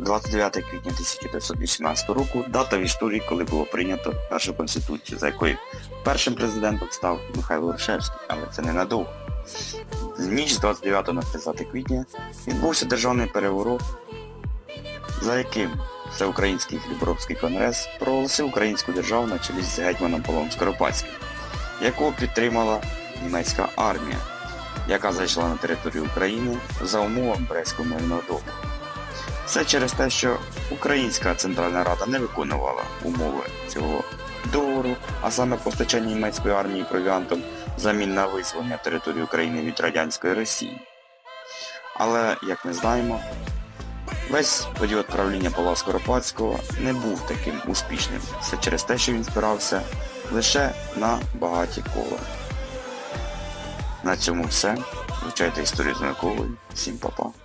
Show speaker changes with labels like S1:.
S1: 29 квітня 1918 року дата в історії, коли було прийнято нашу конституцію, за якою першим президентом став Михайло Рушевський, але це ненадовго. В ніч з 29 на 30 квітня відбувся державний переворот, за яким Всеукраїнський Хліборобський конгрес проголосив українську державу на чолі з гетьманом Павлом Скоропадським, якого підтримала німецька армія, яка зайшла на територію України за умовами Брестського мирного договору. Все через те, що Українська Центральна Рада не виконувала умови цього договору, а саме постачання німецької армії провіантом замін на визволення території України від радянської Росії. Але, як ми знаємо, весь період правління Павла Скоропадського не був таким успішним. Все через те, що він спирався лише на багаті кола. На цьому все. Вивчайте історію з Миколою. Всім па-па.